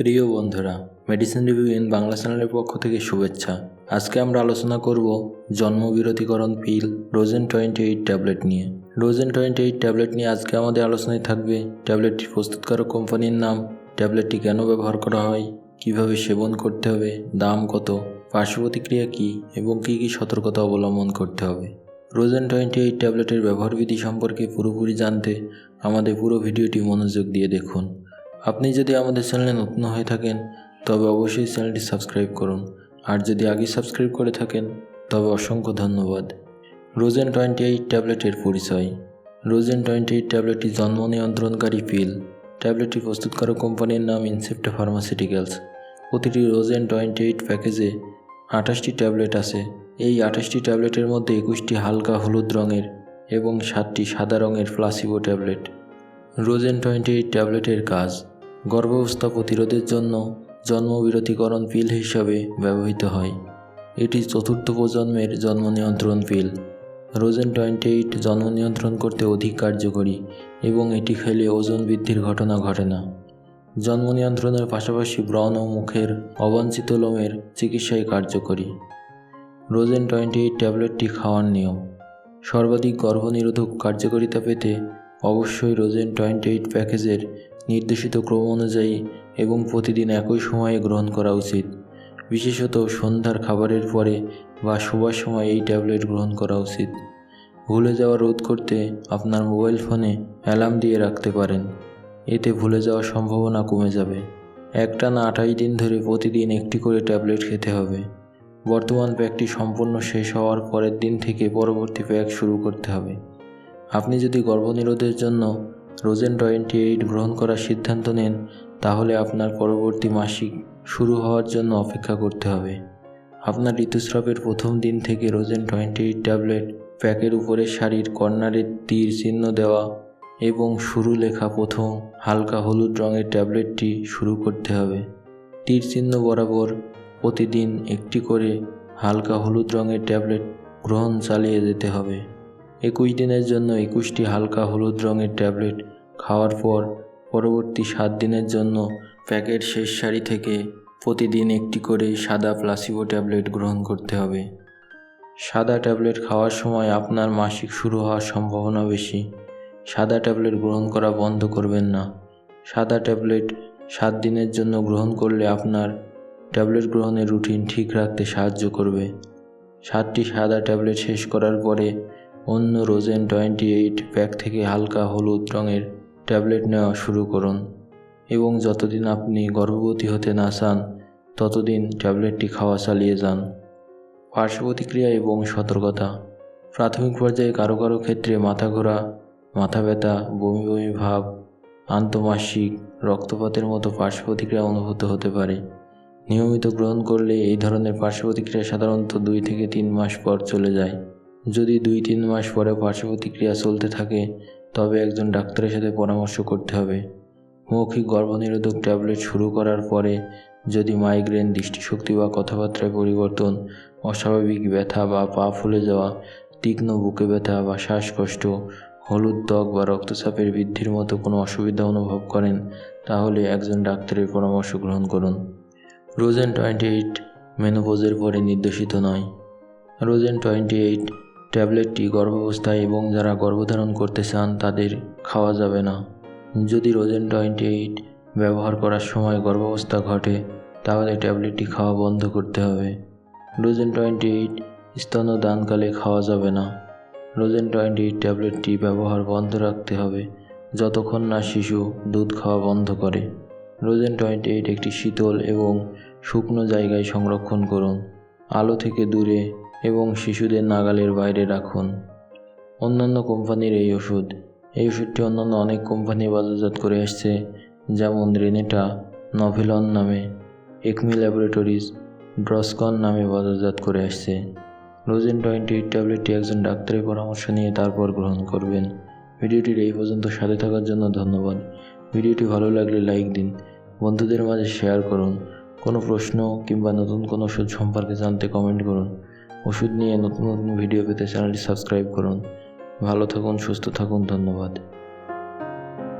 প্রিয় বন্ধুরা medicine review in Bangla চ্যানেলের পক্ষ থেকে শুভেচ্ছা। আজকে আমরা আলোচনা করব জন্মবিরতিকরণ pill Rosen twenty eight tablet নিয়ে। রোজেন টোয়েন্টি এইট ট্যাবলেট নিয়ে আজকে আমাদের আলোচনায় থাকবে ট্যাবলেটটি প্রস্তুতকারক কোম্পানির নাম ট্যাবলেটটি কেন ব্যবহার করা হয়, কীভাবে সেবন করতে হবে, দাম কত পার্শ্ব প্রতিক্রিয়া কী, এবং কী কী সতর্কতা অবলম্বন করতে হবে। রোজেন টোয়েন্টি এইট ট্যাবলেটের ব্যবহারবিধি সম্পর্কে পুরোপুরি জানতে আমাদের পুরো ভিডিওটি মনোযোগ দিয়ে দেখুন। আপনি যদি আমাদের চ্যানেলে নতুন হয়ে থাকেন, তবে অবশ্যই চ্যানেলটি সাবস্ক্রাইব করুন। আর যদি আগে সাবস্ক্রাইব করে থাকেন, তবে অসংখ্য ধন্যবাদ। রোজেন টোয়েন্টি এইট ট্যাবলেটের পরিচয়। রোজেন টোয়েন্টি এইট ট্যাবলেটটি জন্ম নিয়ন্ত্রণকারী পিল। ট্যাবলেটটি প্রস্তুতকারক কোম্পানির নাম ইনসেপ্টা ফার্মাসিউটিক্যালস প্রতিটি রোজেন টোয়েন্টি এইট প্যাকেজে আঠাশটি ট্যাবলেট আছে। এই আঠাশটি ট্যাবলেটের মধ্যে একুশটি হালকা হলুদ রঙের এবং সাতটি সাদা রঙের placebo tablet. Rosen twenty eight ট্যাবলেটের কাজ। গর্ভাবস্থা প্রতিরোধের জন্য জন্মবিরতিকরণ পিল হিসাবে ব্যবহৃত হয়। এটি চতুর্থ প্রজন্মের জন্ম নিয়ন্ত্রণ পিল। রোজেন টোয়েন্টি এইট জন্ম নিয়ন্ত্রণ করতে অধিক কার্যকরী এবং এটি খেলে ওজন বৃদ্ধির ঘটনা ঘটে না। জন্ম নিয়ন্ত্রণের পাশাপাশি ব্রণ ও মুখের অবাঞ্ছিত লোমের চিকিৎসায় কার্যকরী। রোজেন টোয়েন্টি এইট ট্যাবলেটটি খাওয়ার নিয়ম। সর্বাধিক গর্ভনিরোধক কার্যকারিতা পেতে অবশ্যই রোজেন টোয়েন্টি এইট প্যাকেজের নির্দেশিত ক্রম অনুযায়ী এবং প্রতিদিন একই সময়ে গ্রহণ করা উচিত। বিশেষত সন্ধ্যার খাবারের পরে বা শোবার সময় এই ট্যাবলেট গ্রহণ করা উচিত। ভুলে যাওয়া রোধ করতে আপনার মোবাইল ফোনে অ্যালার্ম দিয়ে রাখতে পারেন। এতে ভুলে যাওয়ার সম্ভাবনা কমে যাবে। একটানা আঠাশ দিন ধরে প্রতিদিন একটি করে ট্যাবলেট খেতে হবে। বর্তমান প্যাকটি সম্পূর্ণ শেষ হওয়ার পরের দিন থেকে পরবর্তী প্যাক শুরু করতে হবে। আপনি যদি গর্ভনিরোধের জন্য রোজেন টোয়েন্টি এইট গ্রহণ করার সিদ্ধান্ত নেন, তাহলে আপনার পরবর্তী মাসিক শুরু হওয়ার জন্য অপেক্ষা করতে হবে। আপনার ঋতুস্রাবের প্রথম দিন থেকে রোজেন টোয়েন্টি এইট ট্যাবলেট প্যাকের উপরে শাড়ির কর্নারের তীর চিহ্ন দেওয়া এবং শুরু লেখা প্রথম হালকা হলুদ রঙের ট্যাবলেটটি শুরু করতে হবে। তীর চিহ্ন বরাবর প্রতিদিন একটি করে হালকা হলুদ রঙের ট্যাবলেট গ্রহণ চালিয়ে যেতে হবে। একুশ দিনের জন্য একুশটি হালকা হলুদ রঙের ট্যাবলেট খাওয়ার পর পরবর্তী সাত দিনের জন্য প্যাকেট শেষ সারি থেকে প্রতিদিন একটি করে সাদা প্লাসিবো ট্যাবলেট গ্রহণ করতে হবে। সাদা ট্যাবলেট খাওয়ার সময় আপনার মাসিক শুরু হওয়ার সম্ভাবনা বেশি। সাদা ট্যাবলেট গ্রহণ করা বন্ধ করবেন না। সাদা ট্যাবলেট সাত দিনের জন্য গ্রহণ করলে আপনার ট্যাবলেট গ্রহণের রুটিন ঠিক রাখতে সাহায্য করবে। সাতটি সাদা ট্যাবলেট শেষ করার পরে অন্য রোজেন টোয়েন্টি এইট প্যাক থেকে হালকা হলুদ রঙের ট্যাবলেট নেওয়া শুরু করুন। এবং যতদিন আপনি গর্ভবতী হতে না চান, ততদিন ট্যাবলেটটি খাওয়া চালিয়ে যান। পার্শ্ব প্রতিক্রিয়া এবং সতর্কতা। প্রাথমিক পর্যায়ে কারও কারও ক্ষেত্রে মাথা ঘোরা, মাথা ব্যথা, বমি বমি ভাব, আন্তঃমাসিক রক্তপাতের মতো পার্শ্ব প্রতিক্রিয়া অনুভূত হতে পারে। নিয়মিত গ্রহণ করলে এই ধরনের পার্শ্ব প্রতিক্রিয়া সাধারণত দুই থেকে তিন মাস পর চলে যায়। যদি দুই তিন মাস পরে পার্শ্ব প্রতিক্রিয়া চলতে থাকে, তবে একজন ডাক্তারের সাথে পরামর্শ করতে হবে। মৌখিক গর্ভনিরোধক ট্যাবলেট শুরু করার পরে যদি মাইগ্রেন, দৃষ্টিশক্তি বা কথাবার্তায় পরিবর্তন, অস্বাভাবিক ব্যথা বা পা ফুলে যাওয়া, তীক্ষ্ণ বুকে ব্যথা বা শ্বাসকষ্ট, হলুদ ত্বক বা রক্তচাপের বৃদ্ধির মতো কোনো অসুবিধা অনুভব করেন, তাহলে একজন ডাক্তারের পরামর্শ গ্রহণ করুন। রোজেন টোয়েন্টি এইট মেনোপোজের পরে নির্দেশিত নয়। রোজেন টোয়েন্টি এইট ট্যাবলেটটি গর্ভাবস্থায় এবং যারা গর্ভধারণ করতে চান তাদের খাওয়া যাবে না। যদি রোজেন টোয়েন্টি এইট ব্যবহার করার সময় গর্ভাবস্থা ঘটে, তাহলে ট্যাবলেটটি খাওয়া বন্ধ করতে হবে। রোজেন টোয়েন্টি এইট স্তনদানকালে খাওয়া যাবে না। রোজেন টোয়েন্টি এইট ট্যাবলেটটি ব্যবহার বন্ধ রাখতে হবে যতক্ষণ না শিশু দুধ খাওয়া বন্ধ করে। রোজেন টোয়েন্টি এইট একটি শীতল এবং শুকনো জায়গায় সংরক্ষণ করুন। আলো থেকে দূরে এবং শিশুদের নাগালের বাইরে রাখুন। অন্যান্য কোম্পানির এই ওষুধ। এই ওষুধটি অন্যান্য অনেক কোম্পানি বাজারজাত করে আসছে, যেমন রেনেটা, নভেলন নামে, একমি ল্যাবরেটরিজ ড্রসকন নামে বাজারজাত করে আসছে। রোজেন টোয়েন্টি এইট ট্যাবলেটটি একজন ডাক্তারের পরামর্শ নিয়ে তারপর গ্রহণ করবেন। ভিডিওটির এই পর্যন্ত সাথে থাকার জন্য ধন্যবাদ। ভিডিওটি ভালো লাগলে লাইক দিন, বন্ধুদের মাঝে শেয়ার করুন। কোনো প্রশ্ন কিংবা নতুন কোনো ওষুধ সম্পর্কে জানতে কমেন্ট করুন। ওষুধ নিয়ে নতুন নতুন ভিডিও পেতে চ্যানেলটি সাবস্ক্রাইব করুন। ভালো থাকুন সুস্থ থাকুন ধন্যবাদ।